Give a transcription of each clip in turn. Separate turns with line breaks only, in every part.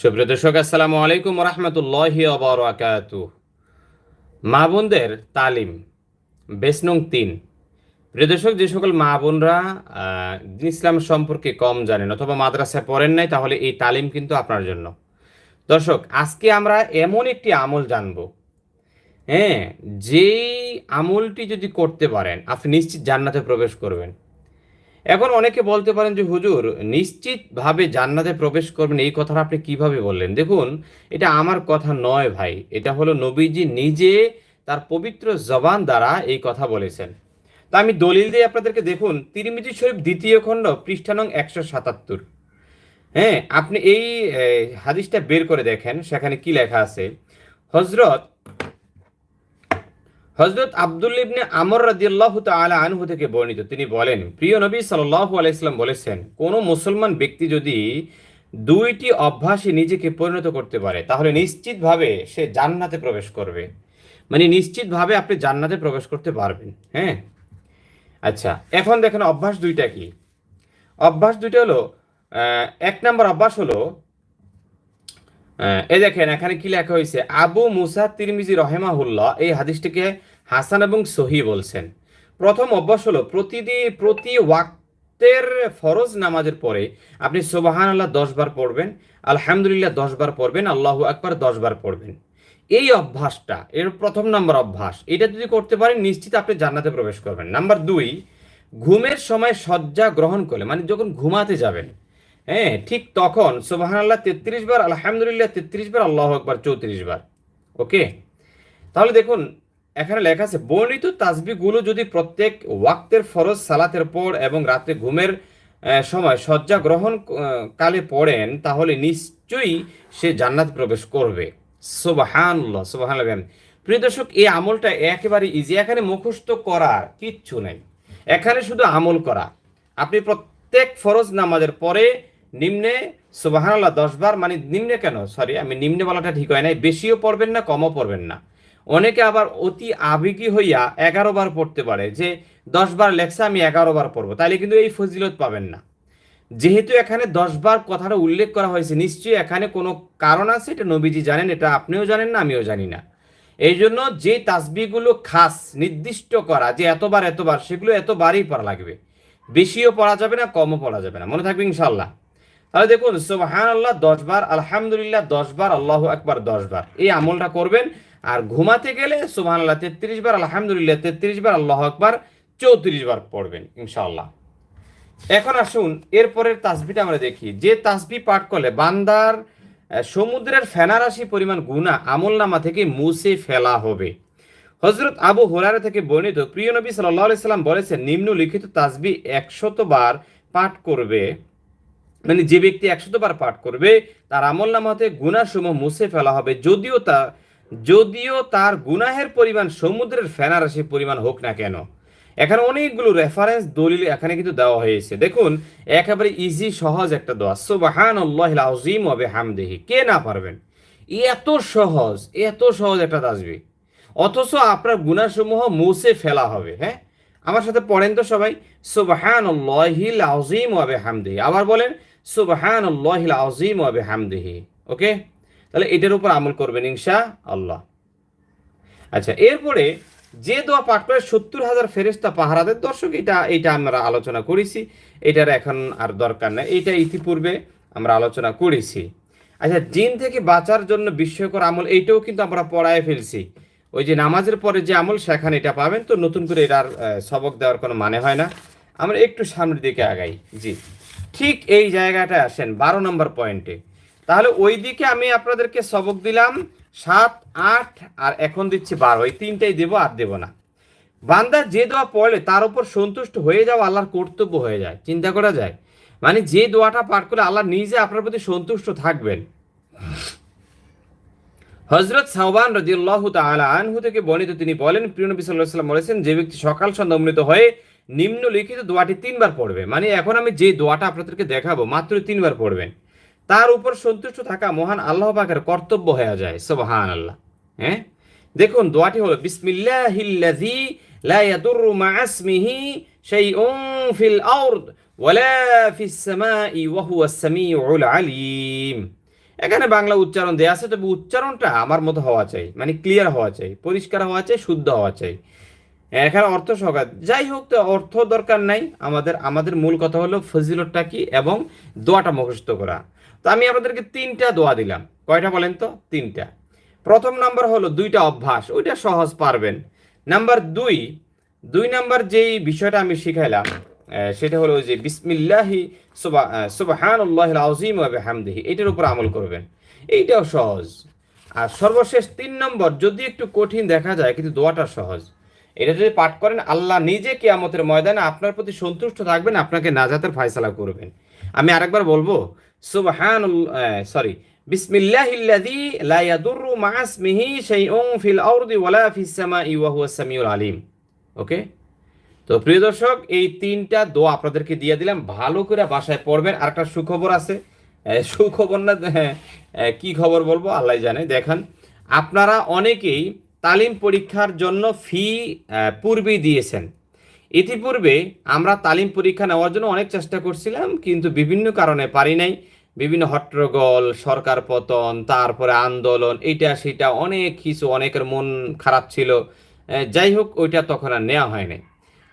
সুপ্রিয় দর্শক, আসসালামু আলাইকুম রহমতুল্লাহি অবরাকাত মা বোনদের তালিম, বেশ নং তিন। প্রিয় দর্শক, যে সকল মা বোনরা ইসলাম সম্পর্কে কম জানেন অথবা মাদ্রাসায় পড়েন নাই, তাহলে এই তালিম কিন্তু আপনার জন্য। দর্শক, আজকে আমরা এমন একটি আমল জানব। হ্যাঁ যেই আমলটি যদি করতে পারেন, আপনি নিশ্চিত জান্নাতে প্রবেশ করবেন। এখন অনেকে বলতে পারেন যে, হুজুর, নিশ্চিতভাবে জান্নাতে প্রবেশ করবেন, এই কথাটা আপনি কীভাবে বললেন? দেখুন, এটা আমার কথা নয় ভাই, এটা হলো নবীজি নিজে তার পবিত্র জবান দ্বারা এই কথা বলেছেন। তা আমি দলিল দিয়ে আপনাদেরকে দেখুন, তিরমিজি শরীফ দ্বিতীয় খণ্ড পৃষ্ঠানং একশো সাতাত্তর। হ্যাঁ আপনি এই হাদিসটা বের করে দেখেন, সেখানে কি লেখা আছে? হজরত হজরত আব্দুল ইবনে আমর রাদিয়াল্লাহু তাআলা আনহু থেকে বর্ণিত। তিনি বলেন, প্রিয় নবী আলাইহি সাল্লাম বলেছেন, কোন মুসলমান ব্যক্তি যদি দুইটি অভ্যাসে নিজেকে পরিণত করতে পারে, তাহলে নিশ্চিতভাবে সে জান্নাতে প্রবেশ করবে। মানে নিশ্চিতভাবে আপনি জান্নাতে প্রবেশ করতে পারবেন হ্যাঁ? আচ্ছা এখন দেখেন অভ্যাস দুইটা কি? অভ্যাস দুইটা হলো এক নম্বর অভ্যাস হলো এই দেখেন, এখানে কি লেখা হয়েছে আবু মুসা তিরমিজি রহেমাহুল্লাহ এই হাদিসটিকে হাসান এবং সহি বলছেন। প্রথম অভ্যাস হলো প্রতিদিন, প্রতি ওয়াক্তের ফরজ নামাজের পরে আপনি সোবাহান আল্লাহ দশ বার পড়বেন, আলহামদুলিল্লাহ দশ বার পড়বেন, আল্লাহ আকবার দশ বার পড়বেন। এই অভ্যাসটা, এর প্রথম নাম্বার অভ্যাস, এটা যদি করতে পারেন, নিশ্চিত আপনি জান্নাতে প্রবেশ করবেন। নাম্বার দুই, ঘুমের সময় শয্যা গ্রহণ করলে মানে যখন ঘুমাতে যাবেন হ্যাঁ ঠিক তখন সোবাহান আল্লাহ তেত্রিশ বার, আলহামদুলিল্লাহ, তেত্রিশ বার, আল্লাহ আকবার, চৌত্রিশ বার, ওকে? তাহলে দেখুন, এখানে লেখা আছে, বর্ণিত তাসবিগুলো যদি প্রত্যেক ওয়াক্তের ফরজ সালাতের পর এবং রাতে ঘুমের সময় শয্যা গ্রহণ কালে পড়েন, তাহলে নিশ্চয়ই সে জান্নাত প্রবেশ করবে। সোবাহানুল্লাহ সোবাহান প্রিয় দর্শক, এই আমলটা একেবারে ইজি এখানে মুখস্থ করার কিচ্ছু নেই। এখানে শুধু আমল করা। আপনি প্রত্যেক ফরজ নামাজের পরে নিম্নে, সুবাহানাল্লাহ, দশ বার মানে নিম্নে কেন? সরি আমি নিম্নে বলাটা ঠিক হয় নাই। বেশিও পড়বেন না, কমও পড়বেন না। অনেকে আবার অতি আবেগী হইয়া এগারো বার পড়তে পারে যে, দশ বার লেখছে, আমি এগারো বার পড়ব। তাহলে কিন্তু এই ফজিলত পাবেন না। যেহেতু এখানে দশ বার কথাটা উল্লেখ করা হয়েছে, নিশ্চয়ই এখানে কোনো কারণ আছে? এটা নবীজি জানেন, এটা আপনিও জানেন না, আমিও জানি না। এই জন্য যে তাসবিগুলো খাস, নির্দিষ্ট করা, যে এতবার এতবার, সেগুলো এতবারই পড়া লাগবে। বেশিও পড়া যাবে না, কমও পড়া যাবে না। মনে থাকবে ইনশাল্লাহ তাহলে দেখুন সুবহান আল্লাহ দশ বার, আলহামদুলিল্লাহ, দশ বার, আল্লাহ একবার দশ বার। এই আমলটা করবেন, আর ঘুমাতে গেলে সুবহান আল্লাহ তেত্রিশ বার, আলহামদুলিল্লাহ, তেত্রিশ বার, আল্লাহ একবার চৌত্রিশ বার পড়বেন ইনশাল্লাহ এখন আসুন, এরপরের তাসবিটা আমরা দেখি। যে তাসবি পাঠ করলে বান্দার সমুদ্রের ফেনারাশি পরিমাণ গুণা আমল নামা থেকে মুছে ফেলা হবে। হজরত আবু হোরারা থেকে বর্ণিত, প্রিয় নবী সাল্লাহ সাল্লাম বলেছেন, নিম্নলিখিত তাসবি একশত বার পাঠ করবে। মানে যে ব্যক্তি একশত বার পাঠ করবে, তার আমল নামাতে গুণাসমূহ মুছে ফেলা হবে। যদিও তা, যদিও তার গুনাহের পরিমাণ সমুদ্রের ফেনারাশি পরিমাণ হোক না কেন। এখানে অনেকগুলো রেফারেন্স দলিল এখানে কিন্তু দেওয়া হয়েছে। দেখুন, একেবারে ইজি সহজ একটা দোয়া। সুবাহান আজিম হবে হামদেহি কে না পারবেন? এত সহজ এত সহজ একটা তাসবি অথচ আপনার গুণাসমূহ মুছে ফেলা হবে হ্যাঁ? আমার সাথে পড়েন তো সবাই। সুবাহান আজিম ওয়াবে হামদেহি আবার বলেন সুবাহান আল্লাহিল আজিম ওয়াবে হামদেহি ওকে? তাহলে এটার উপর আমল করবেন ইনশা আল্লাহ আচ্ছা এরপরে যে দোয়া পাঠ করে সত্তর হাজার ফেরেস্তা পাহারাদের দর্শক, এটা এটা আমরা আলোচনা করেছি। এটার এখন আর দরকার নেই। এটা ইতিপূর্বে আমরা আলোচনা করেছি। আচ্ছা জিন থেকে বাঁচার জন্য বিস্ময়কর আমল, এইটাও কিন্তু আমরা পড়ায় ফেলছি। ওই যে নামাজের পরে যে আমল, সেখানে এটা পাবেন। তো নতুন করে এটার সবক দেওয়ার কোনো মানে হয় না। আমরা একটু সামনের দিকে আগাই। জি। ঠিক এই জায়গাটায় আসেন, বারো নম্বর পয়েন্টে তাহলে ওই দিকে আমি আপনাদেরকে সবক দিলাম, সাত, আট, আর এখন দিচ্ছি বারো। এই তিনটাই দেবো, আর দেবো না। বান্দা যে দোয়া পড়লে তার উপর সন্তুষ্ট হয়ে যাওয়া আল্লাহর কর্তব্য হয়ে যায়, চিন্তা করা যায়। মানে যে দোয়াটা পাঠ করে আল্লাহ নিজে আপনার প্রতি সন্তুষ্ট থাকবেন। হজরত সাহবান রাজিউল্লাহ তাআলা আনহু থেকে বর্ণিত তিনি বলেন, প্রিয় নবী সাল্লাল্লাহু আলাইহি ওয়াসাল্লাম বলেছেন, যে ব্যক্তি সকাল সন্ধ্যা হয়ে নিম্নলিখিত দোয়াটি তিনবার পড়বে। মানে এখন আমি যে দোয়াটা আপনাদেরকে দেখাবো, মাত্র তিনবার পড়বেন। তার উপর সন্তুষ্ট থাকা মহান আল্লাহ পাকের কর্তব্য হয়ে যায় সুবহান আল্লাহ হ্যাঁ? দেখুন, দোয়াটি হলো, বিসমিল্লাহিল্লাযী লা ইয়াদুররু মা শাইউন ফিল আরদ ওয়ালা ফিস সামাই ওয়া হুয়াস সামিউল আলিম। এখানে বাংলা উচ্চারণ দেওয়া আছে, তবে উচ্চারণটা আমার মতো হওয়া চাই মানে ক্লিয়ার হওয়া চাই, পরিষ্কার হওয়া চাই, শুদ্ধ হওয়া চাই। এখানে অর্থ সহকার। যাই হোক, তো অর্থ দরকার নাই। আমাদের আমাদের মূল কথা হলো ফজিলতটা কি এবং দোয়াটা মুখস্থ করা। তো আমি আপনাদেরকে তিনটা দোয়া দিলাম। কয়টা বলেন তো? তিনটা। প্রথম নাম্বার হলো দুইটা অভ্যাস, ওইটা সহজ পারবেন। নাম্বার দুই দুই নাম্বার যেই বিষয়টা আমি শিখাইলাম সেটা হলো যে বিসমিল্লাহি সুবাহানুল্লাহ আজিম হামদিহি এটার উপর আমল করবেন। এইটাও সহজ। আর সর্বশেষ তিন নম্বর, যদি একটু কঠিন দেখা যায়, কিন্তু দোয়াটা সহজ। এটা যদি পাঠ করেন, আল্লাহ নিজে কিয়ামতের ময়দানে আপনার প্রতি সন্তুষ্ট থাকবেন, আপনাকে নাজাতের ফায়সালা করবেন। আমি আরেকবার বলব সুবহান সরি বিসমিল্লাহিল্লাযী লা ইয়াদুররু মা ইসমিহি শাইউন ফিল আরদি ওয়ালা ফিস সামাই ওয়া হুয়াস সামিউল আলিম। ওকে তো প্রিয় দর্শক, এই তিনটা দোয়া আপনাদেরকে দিয়ে দিলাম। ভালো করে বাসায় পড়বেন। আর একটা সুখবর আছে। সুখবর না কি খবর বলব? আল্লাহ জানে। দেখেন, আপনারা অনেকেই তালিম পরীক্ষার জন্য ফি পূর্বেই দিয়েছেন। ইতিপূর্বে আমরা তালিম পরীক্ষা নেওয়ার জন্য অনেক চেষ্টা করছিলাম, কিন্তু বিভিন্ন কারণে পারি নাই। বিভিন্ন হট্টগোল, সরকার পতন, তারপরে আন্দোলন, এইটা সেটা অনেক কিছু, অনেকের মন খারাপ ছিল। যাই হোক, ওইটা তখন আর নেওয়া হয় নাই।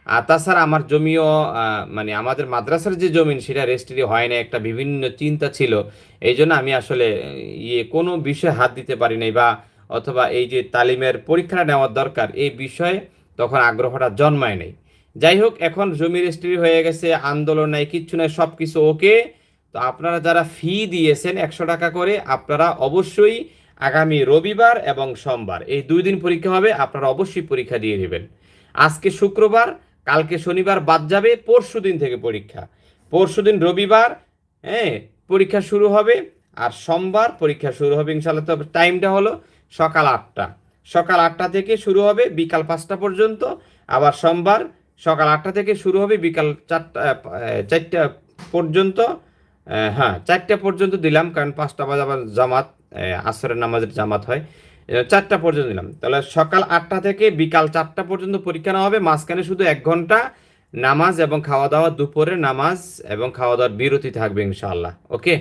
আর তাছাড়া আমার জমিও মানে আমাদের মাদ্রাসার যে জমিন, সেটা রেজিস্ট্রি হয় না একটা বিভিন্ন চিন্তা ছিল। এই জন্য আমি আসলে ইয়ে কোনো বিষয়ে হাত দিতে পারি নাই বা অথবা এই যে তালিমের পরীক্ষাটা নেওয়ার দরকার এই বিষয়ে তখন আগ্রহটা জন্মায় নাই। যাই হোক, এখন জমি রেজিস্ট্রি হয়ে গেছে, আন্দোলন নাই, কিচ্ছু নাই সব কিছু ওকে। তো আপনারা যারা ফি দিয়েছেন একশো টাকা করে, আপনারা অবশ্যই আগামী রবিবার এবং সোমবার, এই দুই দিন পরীক্ষা হবে, আপনারা অবশ্যই পরীক্ষা দিয়ে দেবেন আজকে শুক্রবার, কালকে শনিবার বাদ যাবে, পরশু দিন থেকে পরীক্ষা। পরশু দিন রবিবার হ্যাঁ পরীক্ষা শুরু হবে আর সোমবার পরীক্ষা শুরু হবে ইনশাল্লাহ তবে টাইমটা হলো সকাল আটটা। সকাল আটটা থেকে শুরু হবে বিকাল পাঁচটা পর্যন্ত। আবার সোমবার সকাল আটটা থেকে শুরু হবে বিকাল চারটা চারটা পর্যন্ত। হ্যাঁ চারটা পর্যন্ত দিলাম, কারণ পাঁচটা বাজে আবার জামাত আসরের নামাজের জামাত হয়। চারটা পর্যন্ত দিলাম। তাহলে সকাল আটটা থেকে বিকাল চারটা পর্যন্ত পরীক্ষা নেওয়া হবে। মাঝখানে শুধু এক ঘণ্টা নামাজ এবং খাওয়া দাওয়া, দুপুরে নামাজ এবং খাওয়া দাওয়ার বিরতি থাকবে ইনশাআল্লাহ। ওকে?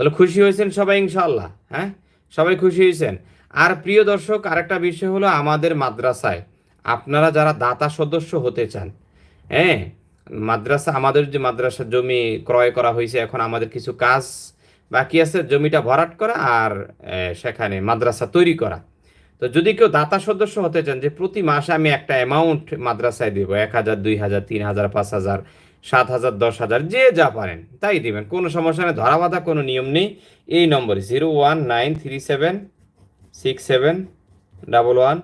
তাহলে খুশি হয়েছেন সবাই ইনশাল্লাহ হ্যাঁ? সবাই খুশি হয়েছেন। আর প্রিয় দর্শক, আরেকটা বিষয় হলো আমাদের মাদ্রাসায়। আপনারা যারা দাতা সদস্য হতে চান হ্যাঁ? মাদ্রাসা, আমাদের যে মাদ্রাসার জমি ক্রয় করা হয়েছে, এখন আমাদের কিছু কাজ বাকি আছে, জমিটা ভরাট করা আর সেখানে মাদ্রাসা তৈরি করা। তো যদি কেউ দাতা সদস্য হতে চান যে প্রতি মাসে আমি একটা অ্যামাউন্ট মাদ্রাসায় দেবো, এক হাজার, দুই হাজার, তিন হাজার, পাঁচ হাজার সাত হাজার, দশ হাজার, যে যা পারেন, তাই দিবেন। কোনো সমস্যা নেই, ধরা বাঁধা কোনো নিয়ম নেই। এই নম্বরে zero one nine three seven six seven double one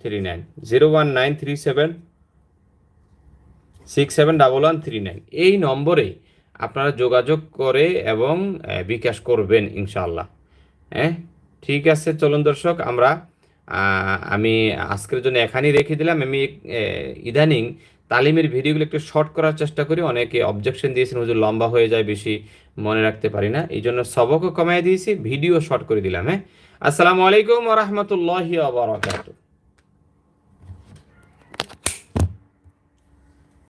three nine, zero one nine three seven six seven double one three nine. এই নম্বরে আপনারা যোগাযোগ করে এবং বিকাশ করবেন ইনশাল্লাহ হ্যাঁ ঠিক আছে, চলুন দর্শক, আমরা আমি আজকের জন্য এখানেই রেখে দিলাম। আমি ইদানিং তালিমের ভিডিওগুলো একটু শর্ট করার চেষ্টা করি। অনেকে অবজেকশন দিয়েছেন, হুজুর লম্বা হয়ে যায়, বেশি মনে রাখতে পারি না। এই জন্য সবকও কমাই দিয়েছি, ভিডিও শর্ট করে দিলাম হ্যাঁ? আসসালামু আলাইকুম রহমতুল্লাহ বারাকাতুহ।